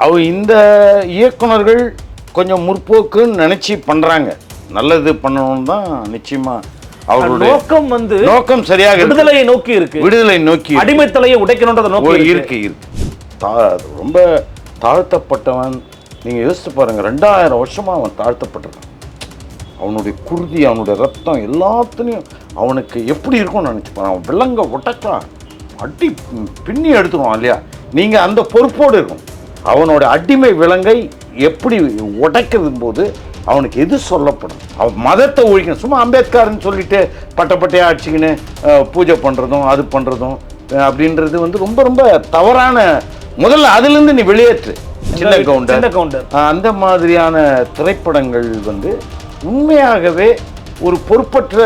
அவங்க இந்த இயக்குனர்கள் கொஞ்சம் முற்போக்குன்னு நினச்சி பண்ணுறாங்க நல்லது பண்ணணும்னு தான் நிச்சயமாக அவர்களுடைய நோக்கம் வந்து நோக்கம் சரியாக. விடுதலையை நோக்கி இருக்கு. விடுதலை நோக்கி. அடிமைத்தலையை உடைக்கணும்ன்றத ஓ, நோக்கி இருக்கு இருக்கு. தா ரொம்ப தாழ்த்தப்பட்டவன். நீங்கள் யோசிச்சு பாருங்க ரெண்டாயிரம் வருஷமா அவன் தாழ்த்தப்பட்டிருக்கான். அவனுடைய குருதி அவனுடைய ரத்தம் எல்லாத்துலேயும் அவனுக்கு எப்படி இருக்கும்னு நினச்சிப்பான் அவன் விலங்க உடைச்சான் அடி பின்னி எடுத்துருவான் இல்லையா? நீங்கள் அந்த பொறுப்போடு இருக்கும் அவனோட அடிமை விலங்கை எப்படி உடைக்கிறது போது அவனுக்கு எது சொல்லப்படும்? அவன் மதத்தை ஒழிக்கணும். சும்மா அம்பேத்கர்னு சொல்லிட்டு பட்டப்பட்டையாக அடிச்சுக்கின்னு அஹ், பூஜை பண்ணுறதும் அது பண்ணுறதும் அப்படின்றது வந்து ரொம்ப ரொம்ப தவறான முதல்ல அதுலேருந்து நீ வெளியேற்று. சின்ன கவுண்டர். கவுண்டர். அந்த மாதிரியான திரைப்படங்கள் வந்து உண்மையாகவே ஒரு பொறுப்பற்ற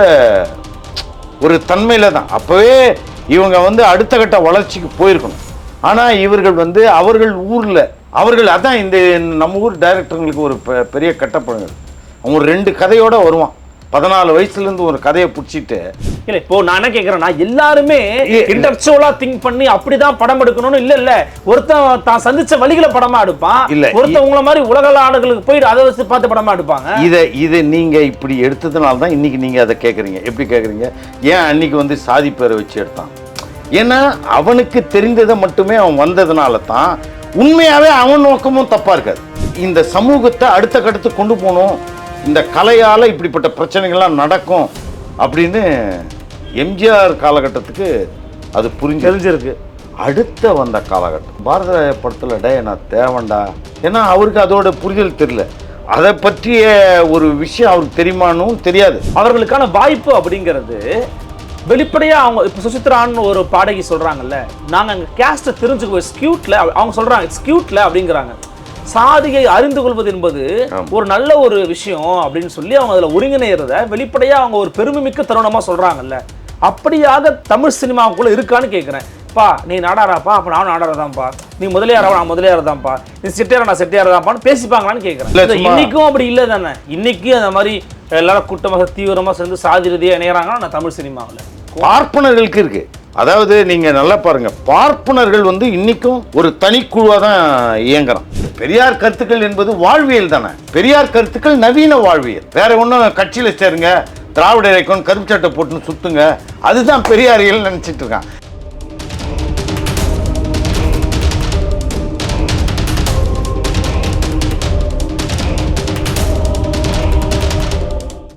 ஒரு தன்மையில தான். அப்போவே இவங்க வந்து அடுத்த கட்ட வளர்ச்சிக்கு போயிருக்கணும். ஆனால் இவர்கள் வந்து அவர்கள் ஊரில் அவர்கள் அதான் இந்த நம்ம ஊர் டைரக்டருங்களுக்கு ஒரு பெரிய கட்டப்படங்கள் அவன் ஒரு ரெண்டு கதையோட வருவான். பதினாலு வயசுலேருந்து ஒரு கதையை பிடிச்சிட்டு. இல்ல இப்போ நான் என்ன கேக்குறேன்னா எல்லாருமே இன்டெலெக்சுவலா திங்க் பண்ணி அப்படிதான் படம் எடுக்கணும்னு இல்ல இல்ல. ஒருத்தன் தான் சந்திச்ச வழிகளை படமா எடுப்பான். இல்ல, ஒருத்தன் உங்களை மாதிரி உலக நாடுகளுக்கு போயிட்டு அதை வச்சு பார்த்து படமா எடுப்பாங்க. இதை இதை நீங்கள் இப்படி எடுத்ததுனால தான் இன்றைக்கி நீங்கள் அதை கேட்குறீங்க எப்படி கேட்குறீங்க ஏன் அன்னைக்கு வந்து சாதி பேரை வச்சு எடுத்தான்? ஏன்னா அவனுக்கு தெரிந்ததை மட்டுமே அவன் வந்ததுனால தான் உண்மையாகவே அவன் நோக்கமும் தப்பாக இருக்காது. இந்த சமூகத்தை அடுத்த கட்டத்துக்கு கொண்டு போகணும். இந்த கலையால் இப்படிப்பட்ட பிரச்சனைகள்லாம் நடக்கும் அப்படின்னு எம்ஜிஆர் காலகட்டத்துக்கு அது புரிஞ்சு தெரிஞ்சிருக்கு. அடுத்த வந்த காலகட்டம். பாரத படத்தில் டே நான் தேவண்டா ஏன்னா அவருக்கு அதோட புரிதல் தெரியல. அதை பற்றிய ஒரு விஷயம் அவருக்கு தெரியுமானும் தெரியாது. அவர்களுக்கான வாய்ப்பு அப்படிங்கிறது வெளிப்படையா அவங்க இப்போ சுசித்ரான்னு ஒரு பாடகி சொல்றாங்கல்ல நாங்க அங்க கேஸ்ட்டை தெரிஞ்சுக்குவோம். ஸ்கியூட்ல அவங்க சொல்றாங்க ஸ்கியூட்ல அப்படிங்கிறாங்க. சாதியை அறிந்து கொள்வது என்பது. ஒரு நல்ல ஒரு விஷயம் அப்படின்னு சொல்லி அவங்க அதுல ஒருங்கிணைறத வெளிப்படையா அவங்க ஒரு பெருமைமிக்க தருணமா சொல்றாங்கல்ல. அப்படியாக தமிழ் சினிமாவுக்குள்ள இருக்கான்னு கேட்குறேன் பா நீ நாடாராப்பா அப்ப நானும் நாடாரதான்ப்பா. நீ முதலியாரா நான் முதலியார் தான்ப்பா நீ செட்டியாரா நான் செட்டியார் தான்ப்பான்னு பேசிப்பாங்களான்னு கேட்குறேன் இன்னைக்கும் அப்படி இல்லை தானே. இன்னைக்கு அந்த மாதிரி எல்லாரும் கூட்டமாக தீவிரமா சேர்ந்து சாதி ரீதியாக இணையறாங்கன்னா நான் தமிழ் சினிமாவில். பார்ப்பனர்களுக்கு இருக்கு. அதாவது நீங்க நல்லா பாருங்க. பார்ப்பனர்கள் வந்து இன்னைக்கும் ஒரு தனிக்குழுவா தான் இயங்குறான். பெரியார் கருத்துக்கள் என்பது வாழ்வியல் தானே. பெரியார் கருத்துக்கள் நவீன வாழ்வியல். வேற ஒன்றும் கட்சியில சேருங்க திராவிட இயக்கம் கருப்பு சட்டை போட்டுன்னு சுத்துங்க. அதுதான் பெரியாரியல் நினைச்சிட்டு இருக்கான்.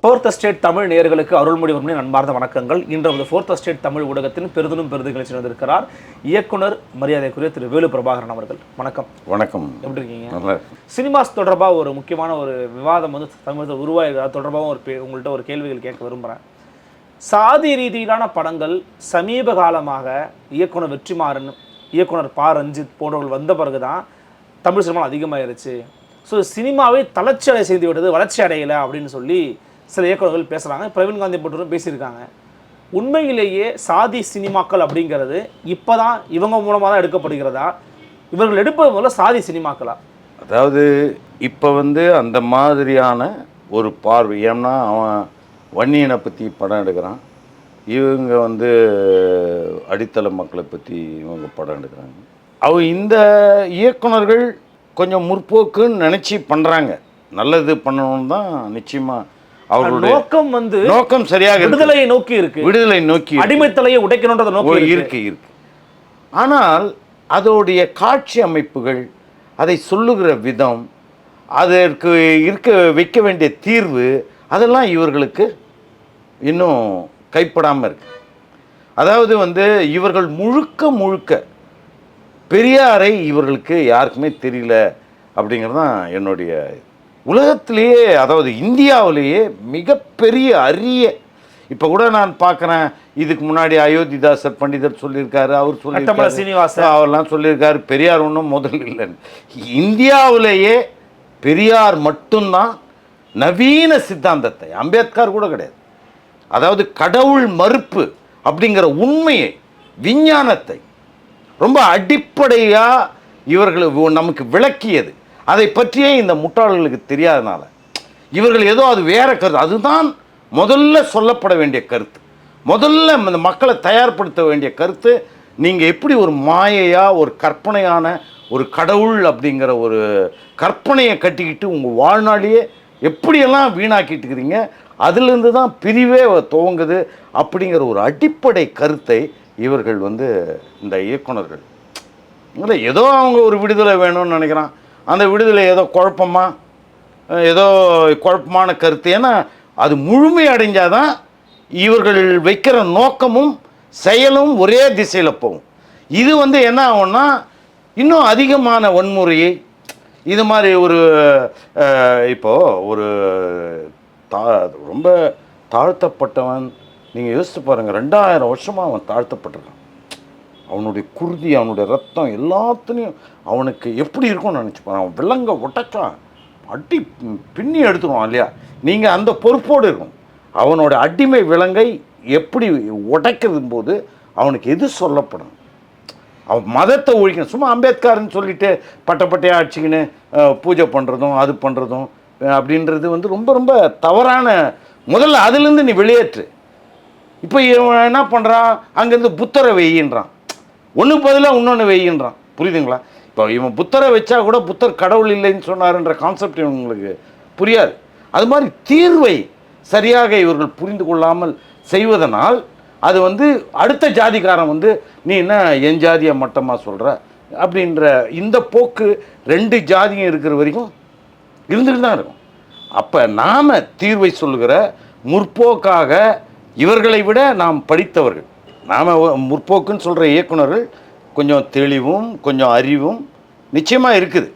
ஃபோர்த் ஸ்டேட் தமிழ் நேயர்களுக்கு அருள்மொழிவர்மனின் அன்பார்ந்த வணக்கங்கள். இன்று நமது ஃபோர்த் ஸ்டேட் தமிழ் ஊடகத்தின் பெரிதும் பெரிது நிகழ்ச்சி இயக்குனர் மரியாதைக்குரிய திரு வேலு பிரபாகரன் அவர்கள். வணக்கம். வணக்கம். எப்படி இருக்கீங்க? சினிமாஸ் தொடர்பாக ஒரு முக்கியமான ஒரு விவாதம் வந்து தமிழகத்தில் உருவாகி அது தொடர்பாகவும் ஒரு உங்கள்கிட்ட ஒரு கேள்விகள் கேட்க விரும்புகிறேன் சாதி ரீதியிலான படங்கள் சமீப காலமாக இயக்குனர் வெற்றிமாறன் இயக்குனர் பா. ரஞ்சித் போன்றவர்கள் வந்த பிறகு தான் தமிழ் சினிமா அதிகமாயிருச்சு. ஸோ சினிமாவை தளர்ச்சி அடைய செய்து விட்டது வளர்ச்சி அடையலை அப்படின்னு சொல்லி சில இயக்குனர்கள் பேசுகிறாங்க பிரவீன் காந்தி போன்றவரும் பேசியிருக்காங்க. உண்மையிலேயே சாதி சினிமாக்கள் அப்படிங்கிறது இப்போ தான் இவங்க மூலமாக தான் எடுக்கப்படுகிறதா? இவர்கள் எடுப்பது முதல்ல சாதி சினிமாக்களா? அதாவது இப்போ வந்து அந்த மாதிரியான ஒரு பார்வை ஏன்னா அவன் வன்னியனை பற்றி படம் எடுக்கிறான். இவங்க வந்து அடித்தள மக்களை பற்றி இவங்க படம் எடுக்கிறாங்க. அவ இந்த இயக்குனர்கள் கொஞ்சம் முற்போக்குன்னு நினச்சி பண்ணுறாங்க நல்லது பண்ணணும்னு தான் நிச்சயமாக அவர்களுடைய நோக்கம் வந்து நோக்கம் சரியாக. விடுதலையை நோக்கி இருக்கு விடுதலை நோக்கி. அடிமைத்தலையை உடைக்கணுன்றத நோக்கி இருக்கு இருக்கு இருக்கு ஆனால் அதோடைய காட்சி அமைப்புகள் அதை சொல்லுகிற விதம் அதற்கு இருக்க வைக்க வேண்டிய தீர்வு அதெல்லாம் இவர்களுக்கு இன்னும் கைப்படாமல் இருக்கு அதாவது வந்து இவர்கள் முழுக்க முழுக்க பெரியாரை இவர்களுக்கு யாருக்குமே தெரியல அப்படிங்கிறது தான் என்னுடைய உலகத்திலேயே அதாவது இந்தியாவிலேயே மிகப்பெரிய அரிய இப்போ கூட நான் பார்க்குறேன் இதுக்கு முன்னாடி அயோத்திதாசர் பண்டிதர் சொல்லியிருக்காரு அவர் சொல்லியிருக்காரு சீனிவாசன். அவர்லாம் சொல்லியிருக்காரு பெரியார் ஒன்றும் முதல் இல்லைன்னு. இந்தியாவிலேயே பெரியார் மட்டும்தான் நவீன சித்தாந்தத்தை அம்பேத்கர் கூட கிடையாது. அதாவது கடவுள் மறுப்பு அப்படிங்கிற உண்மையை விஞ்ஞானத்தை ரொம்ப அடிப்படையாக இவர்கள் நமக்கு விளக்கியது. அதை பற்றியே இந்த முட்டாள்களுக்கு தெரியாதனால. இவர்கள் ஏதோ அது வேற கருத்து. அதுதான் முதல்ல சொல்லப்பட வேண்டிய கருத்து. முதல்ல இந்த மக்களை தயார்படுத்த வேண்டிய கருத்து நீங்கள் எப்படி ஒரு மாயையாக ஒரு கற்பனையான ஒரு கடவுள் அப்படிங்கிற ஒரு கற்பனையை கட்டிக்கிட்டு உங்கள் வாழ்நாளையே எப்படியெல்லாம் வீணாக்கிட்டு இருக்கிறீங்க அதுலேருந்து தான் பிரிவே துவங்குது அப்படிங்கிற ஒரு அடிப்படை கருத்தை இவர்கள் வந்து இந்த இயக்குனர்கள் இல்லை ஏதோ அவங்க ஒரு விடுதலை வேணும்னு நினைக்கிறான். அந்த விடுதலை ஏதோ குழப்பமா ஏதோ குழப்பமான கருத்து ஏன்னா அது முழுமை அடைஞ்சாதான் இவர்கள் வைக்கிற நோக்கமும் செயலும் ஒரே திசையில் போகும். இது வந்து என்ன ஆகும்னா இன்னும் அதிகமான வன்முறையை இது மாதிரி ஒரு இப்போது ஒரு தா ரொம்ப தாழ்த்தப்பட்டவன் நீங்கள் யோசித்து பாருங்கள் ரெண்டாயிரம் வருஷமாக அவன் தாழ்த்தப்பட்டிருக்கான். அவனுடைய குருதி அவனுடைய ரத்தம் எல்லாத்துலேயும் அவனுக்கு எப்படி இருக்கும்னு நினச்சிப்பான். அவன் விலங்க உடைச்சான் அடி பின்னி எடுத்துருவான் இல்லையா? நீங்கள் அந்த பொறுப்போடு இருக்கும் அவனோட அடிமை விலங்கை எப்படி உடைக்கிறது போது அவனுக்கு எது சொல்லப்படும் அவன் மதத்தை ஒழிக்கணும். சும்மா அம்பேத்கர்னு சொல்லிட்டு பட்டை பட்டையாக அடிச்சுக்கின்னு பூஜை பண்ணுறதும் அது பண்ணுறதும் அப்படின்றது வந்து ரொம்ப ரொம்ப தவறான முதல்ல அதுலேருந்து நீ வெளியேற்று. இப்போ இவன் என்ன பண்ணுறான் அங்கேருந்து புத்தரை வெய்யின்றான். ஒன்று பதிலாக இன்னொன்று வெய்யின்றான். புரியுதுங்களா? இப்போ இவன் புத்தரை வச்சா கூட புத்தர் கடவுள் இல்லைன்னு சொன்னார்ன்ற கான்செப்ட் இவங்களுக்கு புரியாது. அது மாதிரி தீர்வை சரியாக இவர்கள் புரிந்து கொள்ளாமல் செய்வதனால் அது வந்து அடுத்த ஜாதிக்காரன் வந்து நீ என்ன என் ஜாதியை மட்டமாக சொல்கிற அப்படின்ற இந்த போக்கு ரெண்டு ஜாதியும் இருக்கிற வரைக்கும் இருந்துகிட்டு தான் இருக்கும். அப்போ நாம் தீர்வை சொல்லுகிற முற்போக்காக இவர்களை விட நாம் படித்தவர்கள் நாம் முற்போக்குன்னு சொல்கிற இயக்குனர்கள் கொஞ்சம் தெளிவும் கொஞ்சம் அறிவும் நிச்சயமாக இருக்குது.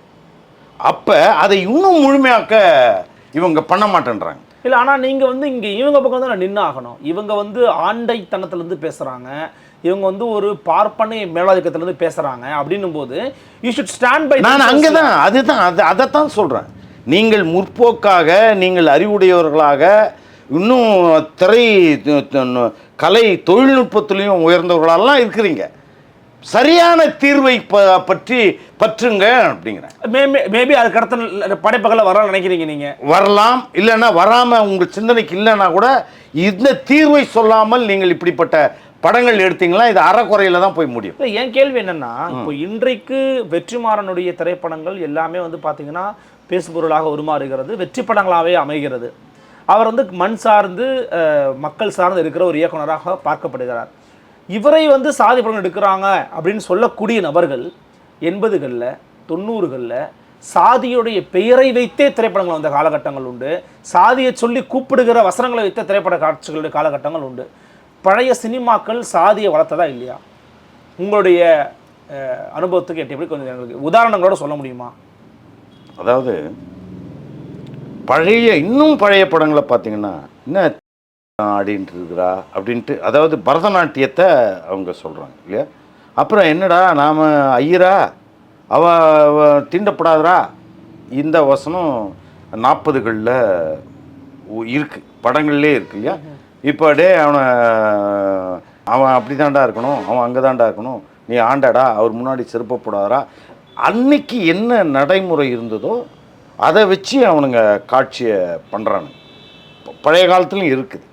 அப்போ அதை இன்னும் முழுமையாக்க இவங்க பண்ண மாட்டேன்றாங்க. இல்லை ஆனால் நீங்கள் வந்து இங்கே இவங்க பக்கம் தான் நின்று ஆகணும் இவங்க வந்து ஆண்டைத்தனத்துலேருந்து பேசுகிறாங்க இவங்க வந்து ஒரு பார்ப்பனை மேலாதிக்கத்துலேருந்து பேசுகிறாங்க அப்படின்னும் போது யூ ஷுட் ஸ்டாண்ட் பை நான் அங்கே தான் அதுதான் அது அதைத்தான் சொல்கிறேன் நீங்கள் முற்போக்காக நீங்கள் அறிவுடையவர்களாக இன்னும் திரை கலை தொழில்நுட்பத்திலையும் உயர்ந்தவர்களெல்லாம் இருக்கிறீங்க. சரியான தீர்வை ப பற்றி பற்றுங்க அப்படிங்கிறேன். மேபி அதுக்கு அடுத்த படைப்புகளை வரலாம் நினைக்கிறீங்க நீங்கள் வரலாம் இல்லைன்னா வராமல் உங்கள் சிந்தனைக்கு இல்லைன்னா கூட இந்த தீர்வை சொல்லாமல் நீங்கள் இப்படிப்பட்ட படங்கள் எடுத்தீங்களா இது அறக்குறையில் தான் போய் முடியும். இல்லை என் கேள்வி என்னன்னா இப்போ இன்றைக்கு வெற்றிமாறனுடைய திரைப்படங்கள் எல்லாமே வந்து பார்த்தீங்கன்னா பேசுபொருளாக உருமாறுகிறது வெற்றி படங்களாகவே அமைகிறது. அவர் வந்து மண் சார்ந்து மக்கள் சார்ந்து இருக்கிற ஒரு இயக்குனராக பார்க்கப்படுகிறார். இவரை வந்து சாதி படம் எடுக்கிறாங்க அப்படின்னு சொல்லக்கூடிய நபர்கள் எண்பதுகளில் தொண்ணூறுகளில் சாதியுடைய பெயரை வைத்தே திரைப்படங்கள் வந்த காலகட்டங்கள் உண்டு. சாதியை சொல்லி கூப்பிடுகிற வசனங்களை வைத்த திரைப்பட காட்சிகளுடைய காலகட்டங்கள் உண்டு. பழைய சினிமாக்கள் சாதியை வளர்த்ததா இல்லையா? உங்களுடைய அனுபவத்துக்கு எட்டு எப்படி கொஞ்சம் எங்களுக்கு உதாரணங்களோட சொல்ல முடியுமா? அதாவது பழைய இன்னும் பழைய படங்களை பார்த்தீங்கன்னா என்ன ஆடின்ட்டு இருக்கிறா? அப்படின்ட்டு அதாவது பரதநாட்டியத்தை அவங்க சொல்கிறாங்க இல்லையா? அப்புறம் என்னடா நாம் ஐயரா? அவ தீண்டப்படாதரா? இந்த வசனம் நாற்பதுகளில் இருக்கு படங்கள்லே இருக்கு இல்லையா? இப்போ டே அவனை அவன் அப்படி தாண்டா இருக்கணும் அவன் அங்கே தாண்டா இருக்கணும். நீ ஆண்டாடா அவர் முன்னாடி செருப்ப அன்னைக்கு என்ன நடைமுறை இருந்ததோ அதை வச்சு அவனுங்க காட்சியை பண்ணுறானுங்க பழைய காலத்துலையும் இருக்குது.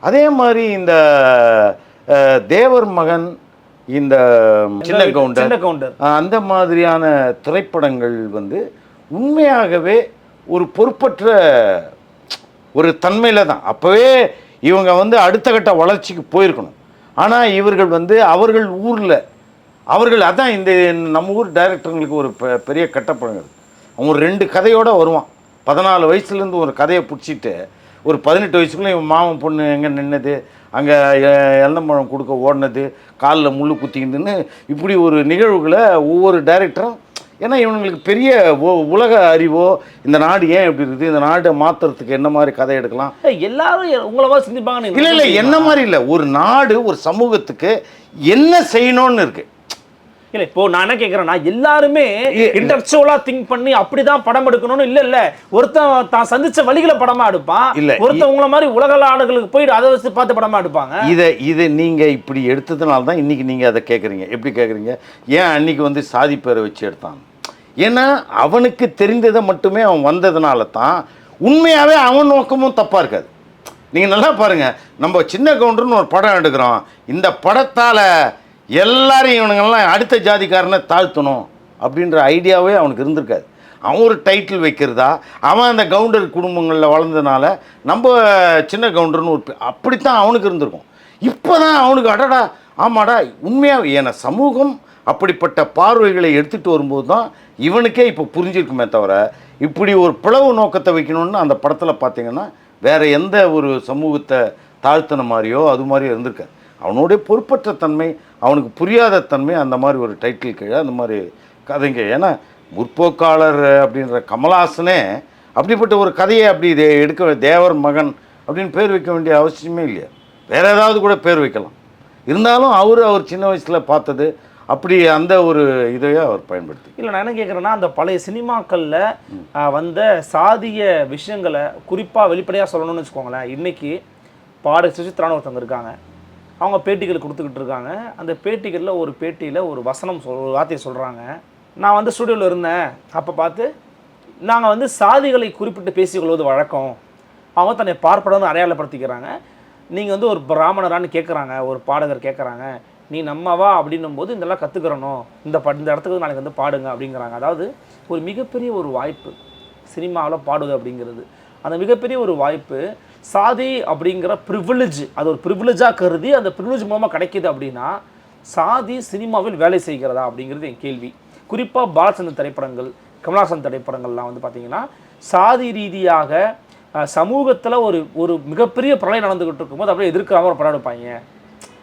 அதே மாதிரி இந்த தேவர் மகன் இந்த சின்ன கவுண்டர் சின்ன கவுண்டர். அந்த மாதிரியான திரைப்படங்கள் வந்து உண்மையாகவே ஒரு பொறுப்பற்ற ஒரு தன்மையில் தான். அப்போவே இவங்க வந்து அடுத்த கட்ட வளர்ச்சிக்கு போயிருக்கணும். ஆனால் இவர்கள் வந்து அவர்கள் ஊரில் அவர்கள் அதான் இந்த நம்ம ஊர் டைரக்டருங்களுக்கு ஒரு பெ- பெரிய கட்டப்பழங்கள் அவன் ஒரு ரெண்டு கதையோட வருவான். பதினாலு வயசுலேருந்து ஒரு கதையை பிடிச்சிட்டு ஒரு பதினெட்டு வயசுக்குள்ளே இவன் மாமன் பொண்ணு எங்கே நின்னது அங்கே எல்லம்பழம் கொடுக்க ஓடினது காலில் முள்ளு குத்திக்கிட்டுன்னு இப்படி ஒரு நிகழ்வுகளை ஒவ்வொரு டைரக்டரும் ஏன்னா இவங்களுக்கு பெரிய உலக அறிவோ இந்த நாடு ஏன் இப்படி இருக்குது இந்த நாட்டை மாற்றுறதுக்கு என்ன மாதிரி கதை எடுக்கலாம்? எல்லாரும் எ- உங்களை மாதிரி சிந்திப்பாங்க இல்லை இல்லை என்ன மாதிரி இல்லை ஒரு நாடு ஒரு சமூகத்துக்கு என்ன செய்யணும்னு இருக்கு? இல்ல இப்போ நான் என்ன கேக்குறேன்னா எல்லாருமே இன்டெலெக்சுவலா திங்க் பண்ணி அப்படிதான் படம் எடுக்கணும்னு இல்ல இல்ல. ஒருத்தன் தான் சந்திச்ச வழிகளை படமா எடுப்பான். இல்ல, ஒருத்தன் உங்களை மாதிரி உலக நாடுகளுக்கு போயிட்டு அதை வச்சு பார்த்து படமா எடுப்பாங்க. இதை இதை நீங்கள் இப்படி எடுத்ததுனால தான் இன்றைக்கி நீங்கள் அதை கேட்குறீங்க எப்படி கேட்குறீங்க ஏன் அன்னைக்கு வந்து சாதி பேரை வச்சு எடுத்தான்? ஏன்னா அவனுக்கு தெரிந்ததை மட்டுமே அவன் வந்ததுனால தான் உண்மையாகவே அவன் நோக்கமும் தப்பாக இருக்காது. நீங்கள் நல்லா பாருங்கள் நம்ம சின்ன கவுண்டர்னு ஒரு படம் எடுக்கிறோம். இந்த படத்தால் எல்லாரையும் இவனுங்கெல்லாம் அடுத்த ஜாதிக்காரனை தாழ்த்தணும் அப்படின்ற ஐடியாவே அவனுக்கு இருந்திருக்காது. அவன் ஒரு டைட்டில் வைக்கிறதா? அவன் அந்த கவுண்டர் குடும்பங்களில் வளர்ந்ததுனால நம்ம சின்ன கவுண்டர்னு ஒரு அப்படித்தான் அவனுக்கு இருந்திருக்கும். இப்போ தான் அவனுக்கு அடடா ஆமாடா உண்மையாக என சமூகம் அப்படிப்பட்ட பார்வைகளை எடுத்துகிட்டு வரும்போது தான் இவனுக்கே இப்போ புரிஞ்சிருக்குமே தவிர இப்படி ஒரு பிளவு நோக்கத்தை வைக்கணும்னு அந்த படத்தில் பார்த்தீங்கன்னா வேறு எந்த ஒரு சமூகத்தை தாழ்த்தின மாதிரியோ அது மாதிரியோ இருந்திருக்காது. அவனுடைய பொறுப்பற்ற தன்மை அவனுக்கு புரியாத தன்மை அந்த மாதிரி ஒரு டைட்டில் கீழே அந்த மாதிரி கதைங்க ஏன்னா முற்போக்காளர் அப்படின்ற கமலஹாசனே அப்படிப்பட்ட ஒரு கதையை அப்படி இதை எடுக்க தேவர் மகன் அப்படின்னு பேர் வைக்க வேண்டிய அவசியமே இல்லையா. வேற ஏதாவது கூட பேர் வைக்கலாம். இருந்தாலும் அவர் அவர் சின்ன வயசில் பார்த்தது அப்படி அந்த ஒரு இதையே அவர் பயன்படுத்தி. இல்ல நான் என்ன கேக்குறேன்னா அந்த பழைய சினிமாக்கள்ல வந்த சாதிய விஷயங்களை குறிப்பா வெளிப்படையா சொல்லணும்னு வச்சுக்கோங்களேன். இன்னைக்கு பாட சுசித்ரான ஒருத்தவங்க இருக்காங்க. அவங்க பேட்டிகள் கொடுத்துக்கிட்டு இருக்காங்க. அந்த பேட்டிகளில் ஒரு பேட்டியில் ஒரு வசனம் சொல் ஒரு வார்த்தையை சொல்கிறாங்க நான் வந்து ஸ்டுடியோவில் இருந்தேன். அப்போ பார்த்து நாங்கள் வந்து சாதிகளை குறிப்பிட்டு பேசிக்கொள்வது வழக்கம். அவங்க தன்னை பார்ப்படன்னு அடையாளப்படுத்திக்கிறாங்க. நீங்கள் வந்து ஒரு பிராமணரான்னு கேட்குறாங்க ஒரு பாடகர் கேட்குறாங்க நீ நம்மவா அப்படின்னும் போது இதெல்லாம் கற்றுக்கிறணும் இந்த ப இந்த இடத்துக்கு நாளைக்கு வந்து பாடுங்க அப்படிங்கிறாங்க. அதாவது ஒரு மிகப்பெரிய ஒரு வாய்ப்பு சினிமாவில் பாடுவது அப்படிங்கிறது. அந்த மிகப்பெரிய ஒரு வாய்ப்பு சாதி அப்படிங்கிற ப்ரிவிலேஜ் அது ஒரு ப்ரிவிலேஜாக கருதி அந்த ப்ரிவிலேஜ் மூலமாக கிடைக்கிது அப்படின்னா சாதி சினிமாவில் வேலை செய்கிறதா அப்படிங்கிறது என் கேள்வி. குறிப்பாக பாலச்சந்தர் திரைப்படங்கள் கமலாசன் திரைப்படங்கள்லாம் வந்து பார்த்திங்கன்னா சாதி ரீதியாக சமூகத்தில் ஒரு ஒரு மிகப்பெரிய பிரளயம் நடந்துகிட்டு இருக்கும்போது அப்படியே எதிர்க்காம ஒரு படம் எடுப்பாங்க.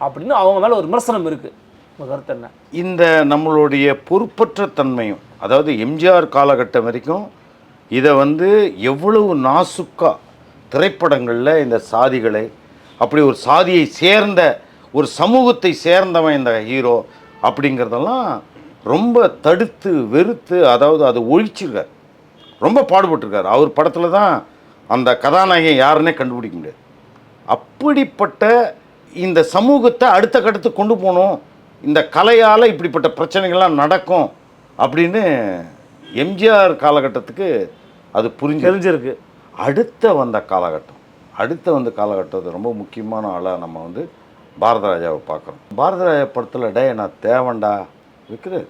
அப்படின்னு அவங்க மேலே ஒரு விமர்சனம் இருக்குது கருத்து என்ன? இந்த நம்மளுடைய பொறுப்பற்ற தன்மையும் அதாவது எம்ஜிஆர் காலகட்டம் வரைக்கும் இதை வந்து எவ்வளவு நாசுக்காக திரைப்படங்களில் இந்த சாதிகளை அப்படி ஒரு சாதியை சேர்ந்த ஒரு சமூகத்தை சேர்ந்தவன் இந்த ஹீரோ அப்படிங்கிறதெல்லாம் ரொம்ப தடுத்து வெறுத்து அதாவது அதை ஒழிச்சிருக்கார். ரொம்ப பாடுபட்டிருக்கார். அவர் படத்தில் தான் அந்த கதாநாயகன் யாருன்னே கண்டுபிடிக்க முடியாது. அப்படிப்பட்ட இந்த சமூகத்தை அடுத்த கட்டத்து கொண்டு போகணும். இந்த கலையால் இப்படிப்பட்ட பிரச்சனைகள்லாம் நடக்கும் அப்படின்னு எம்ஜிஆர் காலகட்டத்துக்கு அது புரிஞ்சு தெரிஞ்சிருக்கு. அடுத்த வந்த காலகட்டம் அடுத்த வந்த காலகட்டத்தில் ரொம்ப முக்கியமான ஆளாக நம்ம வந்து பாரதராஜாவை பார்க்குறோம். பாரதராஜா படத்தில் டே நான் தேவண்டா இருக்குது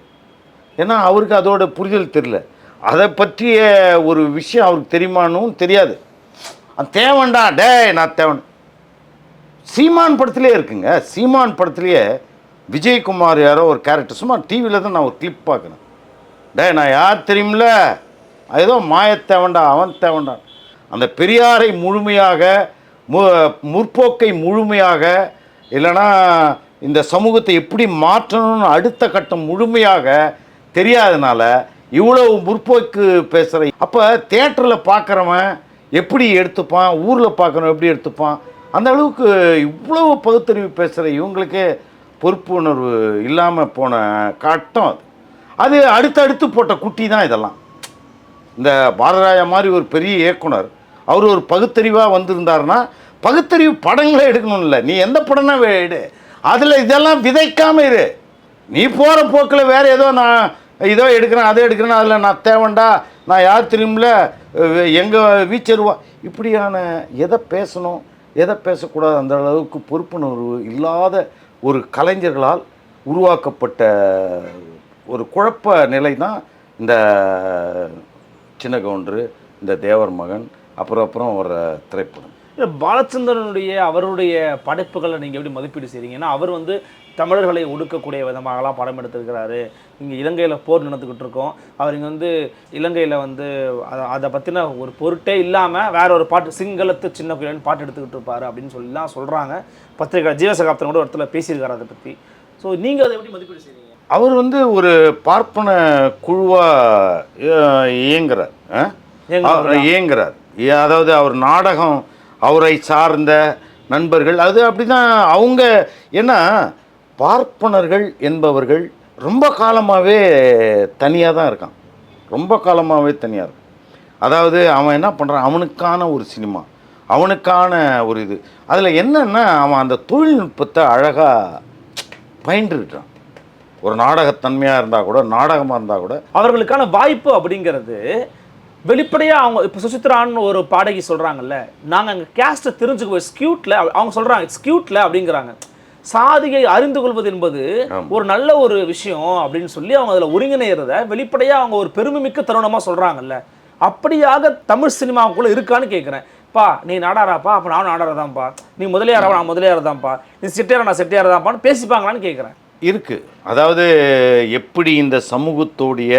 ஏன்னா அவருக்கு அதோட புரிதல் தெரியல. அதை பற்றிய ஒரு விஷயம் அவருக்கு தெரியுமானும் தெரியாது. அந்த தேவண்டா டே நான் தேவன். சீமான் படத்துலேயே இருக்குங்க. சீமான் படத்திலேயே விஜயகுமார் யாரோ ஒரு கேரக்டர் சும்மா டிவியில் தான் நான் ஒரு கிளிப் பார்க்குறேன். டே நான் யார் தெரியும்ல? ஏதோ மாயத்தேவண்டா அவன் தேவண்டான் அந்த பெரியாரை முழுமையாக மு முற்போக்கை முழுமையாக இல்லைன்னா இந்த சமூகத்தை எப்படி மாற்றணும்னு அடுத்த கட்டம் முழுமையாக தெரியாதனால இவ்வளவு முற்போக்கு பேசுகிற அப்போ தேட்டரில் பார்க்குறவன் எப்படி எடுத்துப்பான் ஊரில் பார்க்குறவன் எப்படி எடுத்துப்பான் அந்த அளவுக்கு இவ்வளவு பகுத்தறிவு பேசுகிற இவங்களுக்கு பொறுப்பு உணர்வு இல்லாமல் போன கட்டம் அது. அது அடுத்தடுத்து போட்ட குட்டி தான் இதெல்லாம். இந்த பாரதராஜா மாதிரி ஒரு பெரிய இயக்குனர் அவர் ஒரு பகுத்தறிவாக வந்திருந்தாருன்னா பகுத்தறிவு படங்களே எடுக்கணும்ல. நீ எந்த படம்னா எடு. அதில் இதெல்லாம் விதைக்காமல் இரு. நீ போகிற போக்கில் வேறு ஏதோ நான் இதோ எடுக்கிறேன் அதை எடுக்கிறேன் அதில் நான் தேவண்டா நான் யார் தெரியுமில்ல எங்கே வீச்சருவா இப்படியான எதை பேசணும் எதை பேசக்கூடாது அந்த அளவுக்கு பொறுப்புணர்வு இல்லாத ஒரு கலைஞர்களால் உருவாக்கப்பட்ட ஒரு குழப்ப நிலை தான் இந்த சின்ன கவுண்டரு இந்த தேவர் மகன் அப்புறம் அப்புறம் ஒரு திரைப்படம். இல்ல, பாலச்சந்திரனுடைய அவருடைய படைப்புகளை நீங்கள் எப்படி மதிப்பீடு செய்றீங்கன்னா அவர் வந்து தமிழர்களை ஒடுக்கக்கூடிய விதமாகலாம் படம் எடுத்திருக்கிறாரு. இங்கே இலங்கையில் போர் நடந்துக்கிட்டு இருக்கோம். அவர் இங்கே வந்து இலங்கையில் வந்து அத- பற்றின ஒரு பொருட்டே இல்லாமல் வேற ஒரு பாட்டு சிங்களத்து சின்ன குயிலன் பாட்டு எடுத்துக்கிட்டு இருப்பாரு அப்படின்னு சொல்லலாம் சொல்கிறாங்க பத்திரிகை ஜீவசகாப்தன் கூட ஒரு இடத்துல பேசியிருக்காரு அதை பற்றி ஸோ நீங்கள் அதை எப்படி மதிப்பீடு செய்றீங்க? அவர் வந்து ஒரு பார்ப்பன குழுவாக இயங்குறார்? இயங்குறாரா? ஏ- அதாவது அவர் நாடகம் அவரை சார்ந்த நண்பர்கள். அது அப்படி தான் அவங்க ஏன்னா பார்ப்பனர்கள் என்பவர்கள் ரொம்ப காலமாகவே தனியாக தான் இருக்கான். ரொம்ப காலமாகவே தனியாக இருக்கான். அதாவது அவன் என்ன பண்ணுறான் அவனுக்கான ஒரு சினிமா அவனுக்கான ஒரு இது. அதில் என்னென்னா அவன் அந்த தொழில்நுட்பத்தை அழகாக பயின்றுட்டான் ஒரு நாடகத்தன்மையாக இருந்தால் கூட நாடகமாக இருந்தால் கூட அவர்களுக்கான வாய்ப்பு அப்படிங்கிறது வெளிப்படையாக அவங்க இப்போ சுசித்ரான்னு ஒரு பாடகி சொல்கிறாங்கல்ல நாங்கள் அங்கே கேஸ்ட்டை தெரிஞ்சுக்குவோம் ஸ்கியூட்டில் அவங்க சொல்கிறாங்க ஸ்கியூட்டில் அப்படிங்கிறாங்க. சாதியை அறிந்து கொள்வது என்பது ஒரு நல்ல ஒரு விஷயம் அப்படின்னு சொல்லி அவங்க அதில் ஒருங்கிணைகிறத வெளிப்படையாக அவங்க ஒரு பெருமைமிக்க தருணமாக சொல்கிறாங்கல்ல அப்படியாக தமிழ் சினிமாவுக்குள்ளே இருக்கான்னு கேட்குறேன் பா நீ நாடாராப்பா அப்போ நான் நாடாரதான்ப்பா. நீ முதலியாரா நான் முதலியார் தான்ப்பா நீ செட்டியாரா நான் செட்டியார் தான்ப்பான்னு பேசிப்பாங்களான்னு கேட்குறேன் இருக்குது அதாவது எப்படி இந்த சமூகத்தோடைய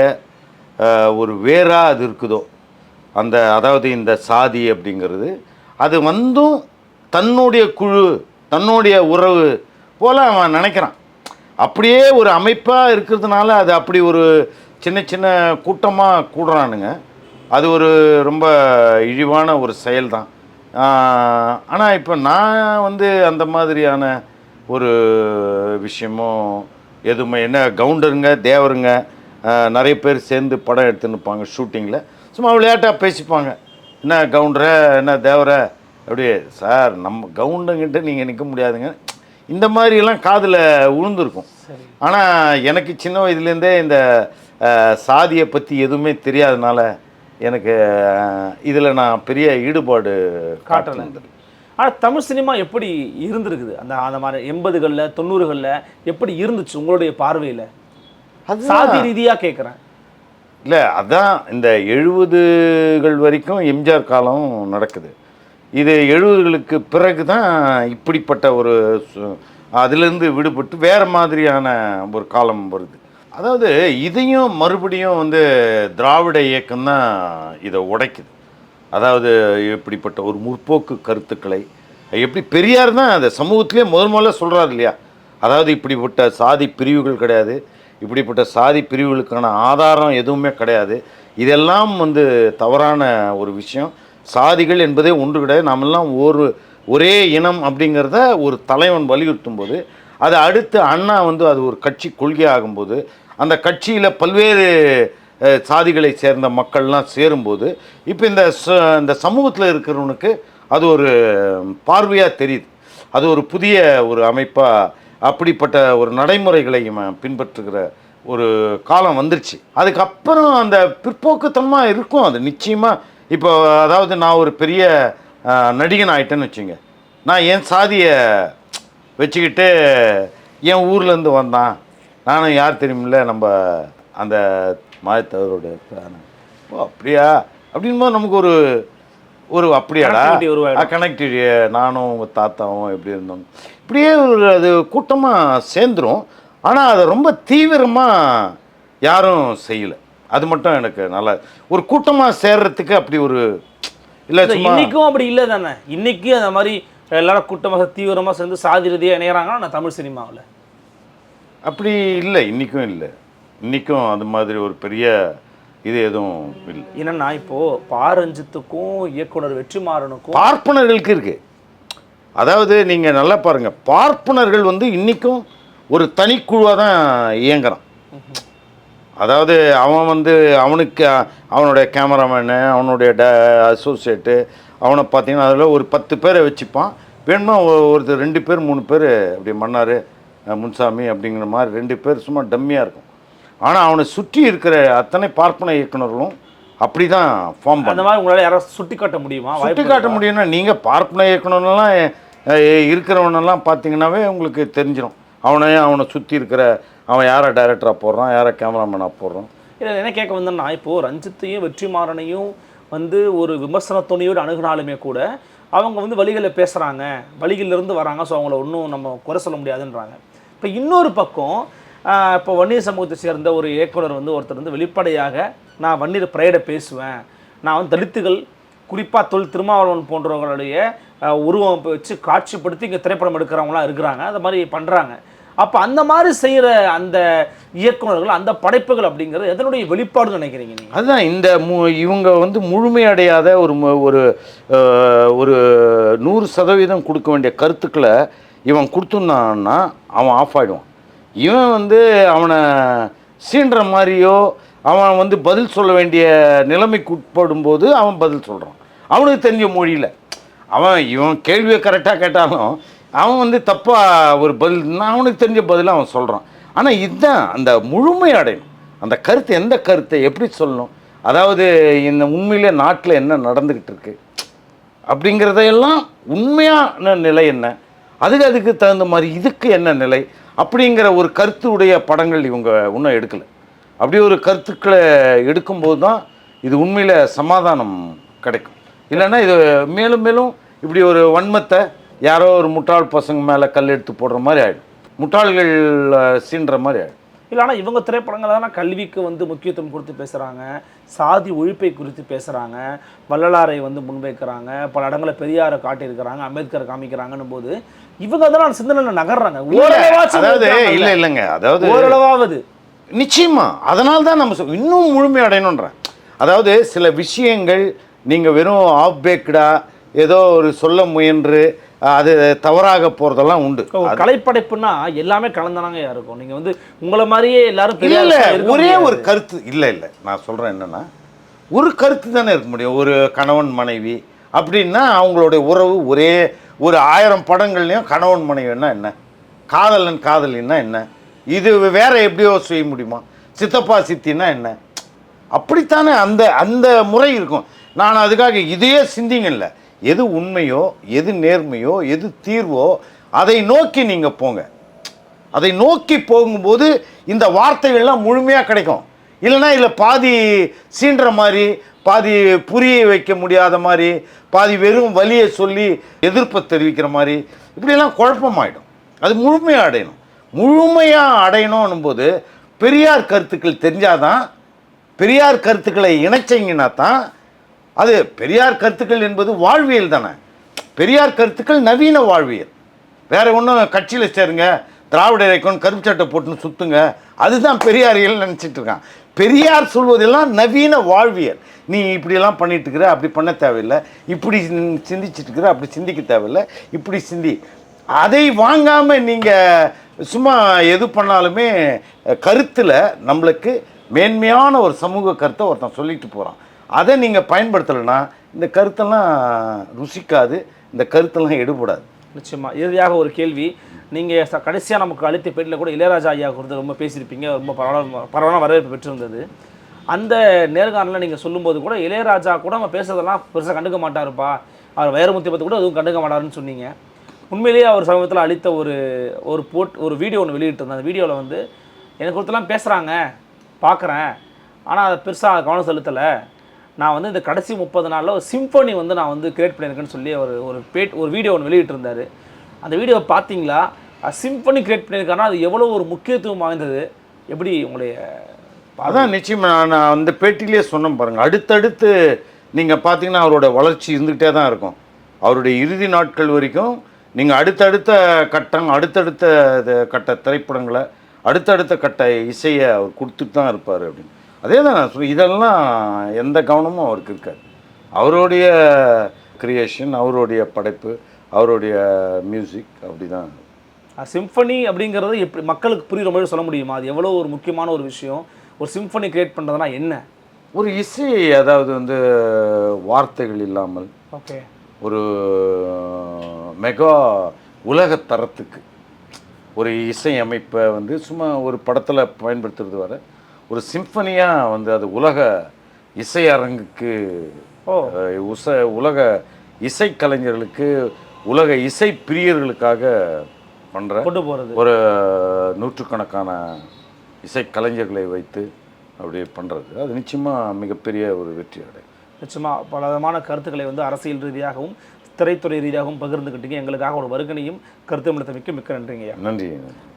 ஒரு வேராக அது இருக்குதோ அந்த அதாவது இந்த சாதி அப்படிங்கிறது அது வந்தும் தன்னுடைய குழு தன்னுடைய உறவு போல் அவன் நினைக்கிறான். அப்படியே ஒரு அமைப்பாக இருக்கிறதுனால அது அப்படி ஒரு சின்ன சின்ன கூட்டமாக கூடுறானுங்க. அது ஒரு ரொம்ப இழிவான ஒரு செயல் தான் ஆனால் இப்போ நான் வந்து அந்த மாதிரியான ஒரு விஷயமும் எதுவுமே என்ன கவுண்டருங்க தேவருங்க நிறைய பேர் சேர்ந்து படம் எடுத்துன்னு இருப்பாங்க ஷூட்டிங்கில் சும்மா விளையாட்டாக பேசிப்பாங்க. என்ன கவுண்டரை என்ன தேவர? அப்படியே சார் நம்ம கவுண்டங்கிட்ட நீங்கள் நிற்க முடியாதுங்க. இந்த மாதிரிலாம் காதில் உளுந்துருக்கும் ஆனால் எனக்கு சின்ன வயதுலேருந்தே இந்த சாதியை பற்றி எதுவுமே தெரியாதனால எனக்கு இதில் நான் பெரிய ஈடுபாடு காட்டல. ஆனால் தமிழ் சினிமா எப்படி இருந்திருக்குது? அந்த அந்த மாதிரி எண்பதுகளில் தொண்ணூறுகளில் எப்படி இருந்துச்சு உங்களுடைய பார்வையில். சாதி ரீதியாக கேட்குறேன் இல்லை அதான் இந்த எழுபதுகள் வரைக்கும் எம்ஜிஆர் காலம் நடக்குது. இது எழுபதுகளுக்கு பிறகு தான் இப்படிப்பட்ட ஒரு சு- விடுபட்டு வேறு மாதிரியான ஒரு காலம் வருது. அதாவது இதையும் மறுபடியும் வந்து திராவிட இயக்கம் தான் இதை உடைக்குது. அதாவது இப்படிப்பட்ட ஒரு முற்போக்கு கருத்துக்களை எப்படி பெரியார் தான் அந்த சமூகத்திலே முதல் முதல்ல சொல்கிறார் இல்லையா? அதாவது இப்படிப்பட்ட சாதி பிரிவுகள் கிடையாது. இப்படிப்பட்ட சாதி பிரிவுகளுக்கான ஆதாரம் எதுவுமே கிடையாது. இதெல்லாம் வந்து தவறான ஒரு விஷயம். சாதிகள் என்பதே ஒன்று கிடையாது. நாமெல்லாம் ஒரு ஒரே இனம் அப்படிங்கிறத ஒரு தலைவன் வலியுறுத்தும் போது அது அடுத்து அண்ணா வந்து அது ஒரு கட்சி கொள்கை ஆகும்போது அந்த கட்சியில் பல்வேறு சாதிகளை சேர்ந்த மக்கள்லாம் சேரும்போது இப்போ இந்த ச- இந்த சமூகத்தில் இருக்கிறவனுக்கு அது ஒரு பார்வையாக தெரியுது. அது ஒரு புதிய ஒரு அமைப்பாக அப்படிப்பட்ட ஒரு நடைமுறைகளை இவன் பின்பற்றுகிற ஒரு காலம் வந்துருச்சு. அதுக்கப்புறம் அந்த பிற்போக்குத்தனமாக இருக்கும் அது. நிச்சயமாக இப்போ அதாவது நான் ஒரு பெரிய நடிகன் ஆயிட்டேன்னு வச்சுங்க. நான் என் சாதியை வச்சுக்கிட்டு என் ஊர்லேருந்து வந்தான். நானும் யார் தெரியுமில்ல நம்ம அந்த மாயத்தவரோட. ஓ அப்படியா? அப்படின்போது நமக்கு ஒரு ஒரு அப்படியாடா? Connectivity உருவாயிடும். கனெக்டிவிட்டி நானும் உங்கள் தாத்தாவும் எப்படி இருந்தோம்? இப்படியே ஒரு அது கூட்டமாக சேர்ந்துரும். ஆனால் அதை ரொம்ப தீவிரமாக யாரும் செய்யலை. அது மட்டும் எனக்கு நல்லா ஒரு கூட்டமாக சேர்றதுக்கு அப்படி ஒரு இல்லை இன்னைக்கும் அப்படி இல்லை தானே. இன்னைக்கு அந்த மாதிரி எல்லாரும் கூட்டமாக தீவிரமாக சேர்ந்து சாதி ரீதியாக இணையறாங்கன்னா நான் தமிழ் சினிமாவில். அப்படி இல்லை இன்றைக்கும் இல்லை. இன்றைக்கும் அது மாதிரி ஒரு பெரிய இது எதுவும் இல்லை. என்னன்னா இப்போ பாரஞ்சித்துக்கும் இயக்குனர் வெற்றிமாறனுக்கும் பார்ப்பனர்களுக்கு இருக்கு. அதாவது நீங்கள் நல்லா பாருங்கள் பார்ப்பனர்கள் வந்து இன்றைக்கும் ஒரு தனிக்குழுவாக தான் இயங்குறான். அதாவது அவன் வந்து அவனுக்கு அவனுடைய கேமராமேனு அவனுடைய ட அசோசியேட்டு அவனை பார்த்தீங்கன்னா அதில் ஒரு பத்து பேரை வச்சுப்பான். வேணுமா ஒருத்தர் ரெண்டு பேர் மூணு பேர் அப்படி மன்னார் முன்சாமி அப்படிங்கிற மாதிரி ரெண்டு பேர் சும்மா டம்மியாக இருக்கும். ஆனால் அவனை சுற்றி இருக்கிற அத்தனை பார்ப்பன இயக்குனர்களும் அப்படி தான் ஃபார்ம் அந்த மாதிரி உங்களால யாராவது சுட்டி காட்ட முடியுமா சுட்டி காட்ட? முடியும்னா நீங்கள் பார்ப்பன இயக்குனர்லாம் இருக்கிறவனெல்லாம் பார்த்தீங்கன்னாவே உங்களுக்கு தெரிஞ்சிடும் அவனை அவனை சுற்றி இருக்கிற அவன் யாரை டைரக்டராக போடுறான் யாரை கேமராமேனாக போடுறான். இல்லை என்ன கேட்க வந்தேன்னா இப்போ ரஞ்சித்தையும் வெற்றிமாறனையும் வந்து ஒரு விமர்சனத்தோணியோடு அணுகுனாலுமே கூட அவங்க வந்து வழிகளில் பேசுகிறாங்க வழிகளிலிருந்து வராங்க. ஸோ அவங்கள ஒன்றும் நம்ம குறை சொல்ல முடியாதுன்றாங்க. இப்போ இன்னொரு பக்கம் இப்போ வன்னியர் சமூகத்தை சேர்ந்த ஒரு இயக்குனர் வந்து ஒருத்தர் வந்து வெளிப்படையாக நான் வன்னியர் பிரேட பேசுவேன். நான் வந்து தலித்துகள் குறிப்பாக தொல் திருமாவளவன் போன்றவர்களுடைய உருவம் வச்சு காட்சிப்படுத்தி இங்கே திரைப்படம் எடுக்கிறவங்களாம் இருக்கிறாங்க. அந்த மாதிரி பண்ணுறாங்க அப்போ அந்த மாதிரி செய்கிற அந்த இயக்குனர்கள் அந்த படைப்புகள் அப்படிங்கிறது எதனுடைய வெளிப்பாடுன்னு நினைக்கிறீங்க நீங்கள் அதுதான் இந்த மு இவங்க வந்து முழுமையடையாத ஒரு ஒரு ஒரு நூறு சதவீதம் கொடுக்க வேண்டிய கருத்துக்களை இவன் கொடுத்துனான்னா அவன் ஆஃப் ஆகிடுவான் இவன் வந்து அவனை சீண்டுற மாதிரியோ அவன் வந்து பதில் சொல்ல வேண்டிய நிலைமைக்கு உட்படும் போது அவன் பதில் சொல்கிறான் அவனுக்கு தெரிஞ்ச மொழியில். அவன் இவன் கேள்வியை கரெக்டாக கேட்டாலும் அவன் வந்து தப்பாக ஒரு பதில் அவனுக்கு தெரிஞ்ச பதிலாக அவன் சொல்கிறான் ஆனால் இதுதான் அந்த முழுமை அடையணும். அந்த கருத்து எந்த கருத்தை எப்படி சொல்லணும்? அதாவது இந்த உண்மையிலே நாட்டில் என்ன நடந்துக்கிட்டு இருக்கு? அப்படிங்கிறதையெல்லாம் உண்மையான நிலை என்ன? அதுக்கு அதுக்கு தகுந்த மாதிரி இதுக்கு என்ன நிலை? அப்படிங்கிற ஒரு கருத்துடைய படங்கள் இவங்க இன்னும் எடுக்கலை. அப்படி ஒரு கருத்துக்களை எடுக்கும்போது தான் இது உண்மையில் சமாதானம் கிடைக்கும். இல்லைன்னா இது மேலும் மேலும் இப்படி ஒரு வன்மத்தை யாரோ ஒரு முட்டாள் பசங்க மேலே கல் எடுத்து போடுற மாதிரி ஆகிடும் முட்டாள்கள் சீண்டுற மாதிரி ஆகிடும் இல்லை ஆனால் இவங்க திரைப்படங்கள் தானே கல்விக்கு வந்து முக்கியத்துவம் கொடுத்து பேசுகிறாங்க சாதி ஒழிப்பை குறித்து பேசுகிறாங்க வள்ளலாரை வந்து முன்வைக்கிறாங்க பல இடங்களை பெரியாரை காட்டியிருக்கிறாங்க அம்பேத்கர் காமிக்கிறாங்கன்னும் போது இவங்க தான் சிந்தனையில் நகர்றாங்க. ஓரளவாச்சும் அதாவது. இல்லை இல்லைங்க. அதாவது ஓரளவாவது. நிச்சயமா. அதனால தான் நம்ம இன்னும் முழுமை அடையணுன்றேன் அதாவது சில விஷயங்கள் நீங்கள் வெறும் ஆஃப் பேக்டா ஏதோ ஒரு சொல்ல முயன்று அது தவறாக போகிறதெல்லாம் உண்டு. கலைப்படைப்புனா எல்லாமே கலந்தானாங்க இருக்கும். நீங்க வந்து உங்களை மாதிரியே எல்லாரும் இல்ல ஒரே. ஒரு கருத்து இல்ல இல்ல. நான் சொல்றேன் என்னன்னா ஒரு கருத்து தானே இருக்க முடியும். ஒரு கணவன் மனைவி அப்படின்னா அவங்களுடைய உறவு ஒரே ஒரு ஆயிரம் படங்கள்லையும் கணவன் மனைவின்னா என்ன? காதலன் காதலின்னா என்ன? இது வேற எப்படியோ செய்ய முடியுமா? சித்தப்பா சித்தின்னா என்ன? அப்படித்தானே அந்த அந்த முறை இருக்கும். நான் அதுக்காக இதையே சிந்திங்கல்ல எது உண்மையோ எது நேர்மையோ எது தீர்வோ அதை நோக்கி நீங்கள் போங்க. அதை நோக்கி போகும்போது இந்த வார்த்தைகள்லாம் முழுமையாக கிடைக்கும். இல்லைன்னா இல்லை பாதி சீண்டுற மாதிரி பாதி புரிய வைக்க முடியாத மாதிரி பாதி வெறும் வலியை சொல்லி எதிர்ப்பை தெரிவிக்கிற மாதிரி இப்படியெல்லாம் குழப்பமாயிடும். அது முழுமையாக அடையணும். முழுமையாக அடையணும் போது பெரியார் கருத்துக்கள் தெரிஞ்சாதான் பெரியார் கருத்துக்களை இணைச்சிங்கன்னா தான் அது பெரியார் கருத்துக்கள் என்பது வாழ்வியல் தானே. பெரியார் கருத்துக்கள் நவீன வாழ்வியல். வேறு ஒன்றும் கட்சியில் சேருங்க திராவிட இயக்கம் கருப்பு சட்டை போட்டுன்னு சுத்துங்க அதுதான் பெரியாரியல் நினச்சிட்டு இருக்கான். பெரியார் சொல்வதெல்லாம் நவீன வாழ்வியல். நீ இப்படியெல்லாம் பண்ணிட்டு இருக்கிற அப்படி பண்ண தேவையில்லை. இப்படி சிந்திச்சிட்டு இருக்கிற அப்படி சிந்திக்க தேவையில்லை. இப்படி சிந்தி. அதை வாங்காமல் நீங்கள் சும்மா எது பண்ணாலுமே கருத்தில் நம்மளுக்கு மேன்மையான ஒரு சமூக கருத்தை ஒருத்தன் சொல்லிட்டு போகிறான் அதை நீங்கள் பயன்படுத்தலைன்னா இந்த கருத்தெல்லாம் ருசிக்காது இந்த கருத்தெல்லாம் எடுபடாது. நிச்சயமா. இறுதியாக ஒரு கேள்வி. நீங்கள் கடைசியாக நமக்கு அளித்த பேட்டில் கூட இளையராஜா ஐயா குறித்து ரொம்ப பேசியிருப்பீங்க. ரொம்ப பரவாயில்ல பரவாயில்ல வரவேற்பு பெற்றிருந்தது. அந்த நேர்காணலில் நீங்கள் சொல்லும்போது கூட இளையராஜா கூட நம்ம பேசுறதெல்லாம் பெருசாக கண்டுக்க மாட்டாருப்பா. அவர் வைரமுத்தி பற்றி கூட எதுவும் கண்டுக்க மாட்டாருன்னு சொன்னீங்க. உண்மையிலேயே அவர் சமீபத்தில் அளித்த ஒரு ஒரு போட் ஒரு வீடியோ ஒன்று வெளியிட்டிருந்தேன். அந்த வீடியோவில் வந்து எனக்கு கொடுத்தலாம் பேசுகிறாங்க பார்க்குறேன் ஆனால் அதை பெருசாக கவனம் செலுத்தலை. நான் வந்து இந்த கடைசி முப்பது நாளில் ஒரு சிம்ஃபனி வந்து நான் வந்து கிரியேட் பண்ணியிருக்கேன்னு சொல்லி ஒரு ஒரு பேட் ஒரு வீடியோ ஒன்று வெளியிட்டிருந்தார். அந்த வீடியோ பார்த்தீங்களா சிம்பனி கிரியேட் பண்ணியிருக்காருன்னா அது எவ்வளோ ஒரு முக்கியத்துவம் வாய்ந்தது? எப்படி உங்களுடைய அதான் நிச்சயமாக நான் நான் அந்த பேட்டிலே சொன்னேன் பாருங்கள் அடுத்தடுத்து நீங்கள் பார்த்தீங்கன்னா அவரோட வளர்ச்சி இருந்துக்கிட்டே தான் இருக்கும். அவருடைய இறுதி நாட்கள் வரைக்கும் நீங்கள் அடுத்தடுத்த கட்டம் அடுத்தடுத்த கட்ட திரைப்படங்களை அடுத்தடுத்த கட்ட இசையை அவர் கொடுத்துட்டு தான் இருப்பார் அப்படின்னு. அதே தான் நான் சொல்ல இதெல்லாம் எந்த கவனமும் அவருக்கு இருக்காது. அவருடைய கிரியேஷன் அவருடைய படைப்பு அவருடைய மியூசிக் அப்படி தான் சிம்பனி அப்படிங்கிறது எப்படி மக்களுக்கு புரியுற மாதிரி சொல்ல முடியுமா? அது எவ்வளோ ஒரு முக்கியமான ஒரு விஷயம். ஒரு சிம்பனி கிரியேட் பண்ணுறதுனா என்ன? ஒரு இசை அதாவது வந்து வார்த்தைகள் இல்லாமல் ஓகே. ஒரு மெகா உலக தரத்துக்கு ஒரு இசை அமைப்பை வந்து சும்மா ஒரு படத்தில் பயன்படுத்துறது வர ஒரு சிம்பனியாக வந்து அது உலக இசை அரங்குக்கு ஓ. உச உலக இசை கலைஞர்களுக்கு உலக இசை பிரியர்களுக்காக பண்ணுற கொண்டு போகிறது ஒரு நூற்றுக்கணக்கான இசை கலைஞர்களை வைத்து அப்படி பண்ணுறது அது நிச்சயமாக மிகப்பெரிய ஒரு வெற்றி அடை நிச்சயமா பல விதமான கருத்துக்களை வந்து அரசியல் ரீதியாகவும் திரைத்துறை ரீதியாகவும் பகிர்ந்துக்கிட்டீங்க எங்களுக்காக ஒரு வருகனையும் கருத்து மிக்க மிக்க நன்றிங்கய்யா. நன்றி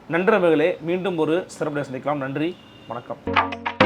நன்றி மீண்டும் ஒரு சிறப்புடைய சந்திக்கலாம். நன்றி. வணக்கம்.